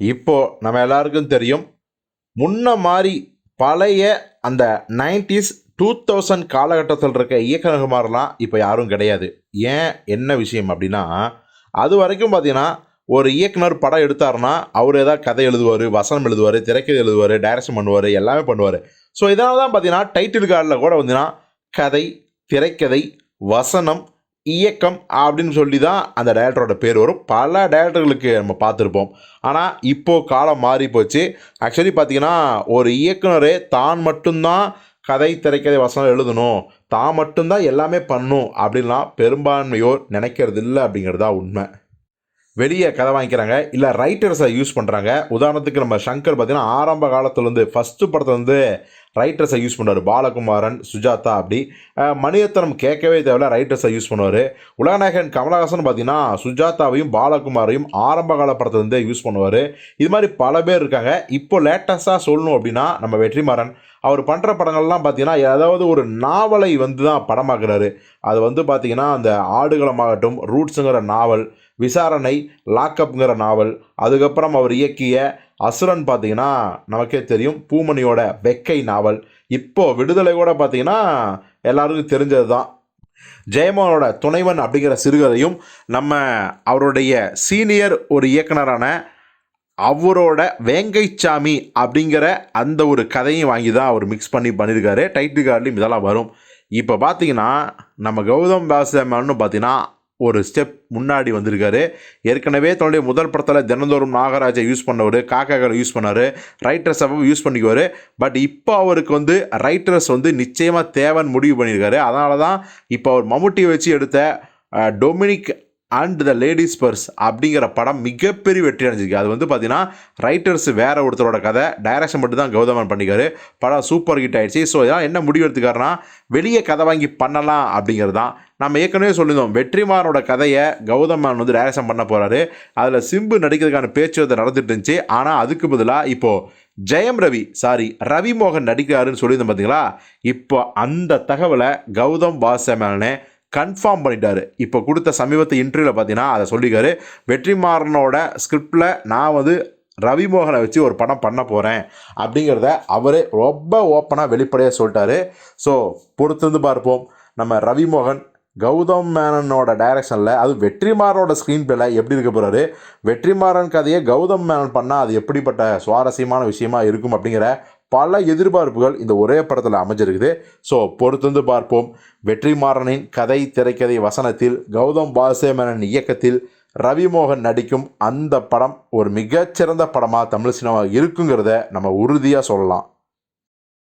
இப்போது நம்ம எல்லாருக்கும் தெரியும். முன்ன மாதிரி பழைய அந்த நைன்டிஸ் டூ தௌசண்ட் காலகட்டத்தில் இருக்க இயக்குநர்கள் மாதிரிலாம் இப்போ யாரும் கிடையாது. ஏன்? என்ன விஷயம் அப்படின்னா அது வரைக்கும் பார்த்தீங்கன்னா ஒரு இயக்குனர் படம் எடுத்தாருன்னா அவர் ஏதாவது கதை எழுதுவார் வசனம் எழுதுவார் திரைக்கதை எழுதுவார் டைரக்ஷன் பண்ணுவார் எல்லாமே பண்ணுவார். ஸோ இதனால தான் பார்த்தீங்கன்னா டைட்டில் கார்டில் கூட வந்துன்னா கதை திரைக்கதை வசனம் இயக்கம் அப்படின்னு சொல்லி தான் அந்த டேரக்டரோட பேர் வரும். பல டேரக்டர்களுக்கு நம்ம பார்த்துருப்போம். ஆனால் இப்போது காலம் மாறி போச்சு. ஆக்சுவலி பார்த்தீங்கன்னா ஒரு இயக்குனரே தான் மட்டும்தான் கதை திரைக்கதை வசனம் எழுதணும். தான் மட்டும்தான் எல்லாமே பண்ணும் அப்படின்லாம் பெரும்பான்மையோர் நினைக்கிறது இல்லை அப்படிங்கிறது தான் உண்மை. வெளியே கதை வாங்கிக்கிறாங்க இல்லை ரைட்டர்ஸை யூஸ் பண்ணுறாங்க உதாரணத்துக்கு நம்ம சங்கர் பார்த்தீங்கன்னா ஆரம்ப காலத்துலேருந்து ஃபஸ்ட்டு படத்துலேருந்து ரைட்டர்ஸை யூஸ் பண்ணுவார். பாலகுமாரன் சுஜாதா அப்படி. மணியத்தனம் கேட்கவே தேவையில்ல ரைட்டர்ஸை யூஸ் பண்ணுவார். உலகநாயகன் கமலஹாசன் பார்த்தீங்கன்னா சுஜாதாவையும் பாலகுமாரையும் ஆரம்ப கால படத்துலேருந்தே யூஸ் பண்ணுவார். இது மாதிரி பல பேர் இருக்காங்க. இப்போ லேட்டஸ்ட்டாக சொல்லணும் அப்படின்னா நம்ம வெற்றிமாறன். அவர் பண்ணுற படங்கள்லாம் பார்த்தீங்கன்னா ஏதாவது ஒரு நாவலை வந்து தான் படமாக்குறாரு. அது வந்து பார்த்திங்கன்னா அந்த ஆடுகளமாகட்டும் ரூட்ஸுங்கிற நாவல் விசாரணை லாக்கப்ங்கிற நாவல் அதுக்கப்புறம் அவர் இயக்கிய அசுரன் பார்த்தீங்கன்னா நமக்கே தெரியும் பூமணியோட வெக்கை நாவல். இப்போது விடுதலை கூட பார்த்தீங்கன்னா எல்லாருக்கும் தெரிஞ்சது தான் ஜெயமோகனோட துணைவன் அப்படிங்கிற சிறுகதையும் நம்ம அவருடைய சீனியர் ஒரு இயக்குனரான அவரோட வேங்கைச்சாமி அப்படிங்கிற அந்த ஒரு கதையும் வாங்கி தான் அவர் மிக்ஸ் பண்ணி பண்ணியிருக்காரு. டைட்டில் கார்ட்லையும் இதெல்லாம் வரும். இப்போ பார்த்தீங்கன்னா நம்ம கௌதம் வியாசமன்னு பார்த்தீங்கன்னா ஒரு ஸ்டெப் முன்னாடி வந்திருக்காரு. ஏற்கனவே தன்னுடைய முதல் படத்தில் தினந்தோறும் நாகராஜை யூஸ் பண்ணவர் காக்காக்களை யூஸ் பண்ணார் ரைட்டர்ஸ் அப்போ யூஸ் பண்ணிக்குவார். பட் இப்போ அவருக்கு வந்து ரைட்டர்ஸ் வந்து நிச்சயமாக தேவைன்னு முடிவு பண்ணியிருக்காரு அதனால தான் இப்போ அவர் மம்முட்டியை வச்சு எடுத்த Dominic and the ladies purse அப்படிங்கிற படம் மிகப்பெரிய வெற்றி அடைஞ்சிருக்கு. அது வந்து பார்த்தீங்கன்னா ரைட்டர்ஸ் வேற ஒருத்தரோட கதை டைரக்ஷன் மட்டும் தான் கௌதமன் பண்ணிக்காரு. படம் சூப்பர் ஹிட் ஆயிடுச்சு. ஸோ இதெல்லாம் என்ன முடிவு எடுத்துக்காருன்னா வெளியே கதை வாங்கி பண்ணலாம் அப்படிங்கிறது தான் நம்ம ஏற்கனவே சொல்லியிருந்தோம் வெற்றிமாறனோட கதையை கௌதமன் வந்து டைரக்ஷன் பண்ண போகிறாரு அதில் சிம்பு நடிக்கிறதுக்கான பேச்சுவார்த்தை நடந்துட்டு இருந்துச்சு. ஆனால் அதுக்கு பதிலாக இப்போது ஜெயம் ரவி சாரி ரவி மோகன் நடிக்கிறாருன்னு சொல்லியிருந்தோம் பார்த்தீங்களா இப்போ அந்த தகவலை கௌதம் வாசமேலனே கன்ஃபார்ம் பண்ணிட்டாரு. இப்போ கொடுத்த சமீபத்து இன்டர்வியூவில் பார்த்தீங்கன்னா அதை சொல்லிக்காரு வெற்றிமாறனோட ஸ்கிரிப்டில் நான் வந்து ரவிமோகனை வச்சு ஒரு படம் பண்ண போகிறேன் அப்படிங்கிறத அவரே ரொம்ப ஓப்பனாக வெளிப்படையாக சொல்லிட்டாரு. ஸோ பொறுத்திருந்து பார்ப்போம். நம்ம ரவிமோகன் கௌதம் மேனனோட டைரக்ஷனில் அது வெற்றிமாறனோட ஸ்க்ரீன் பிளேல எப்படி இருக்க போகிறாரு வெற்றிமாறன் கதையை கௌதம் மேனன் பண்ணால் அது எப்படிப்பட்ட சுவாரஸ்யமான விஷயமா இருக்கும் அப்படிங்கிற பல எதிர்பார்ப்புகள் இந்த ஒரே படத்தில் அமைஞ்சிருக்குது. ஸோ பொறுத்திருந்து பார்ப்போம். வெற்றிமாறனின் கதை திரைக்கதை வசனத்தில் கௌதம் வாசுதேவன் இயக்கத்தில் ரவிமோகன் நடிக்கும் அந்த படம் ஒரு மிகச்சிறந்த படமாக தமிழ் சினிமா இருக்குங்கிறத நம்ம உறுதியாக சொல்லலாம்.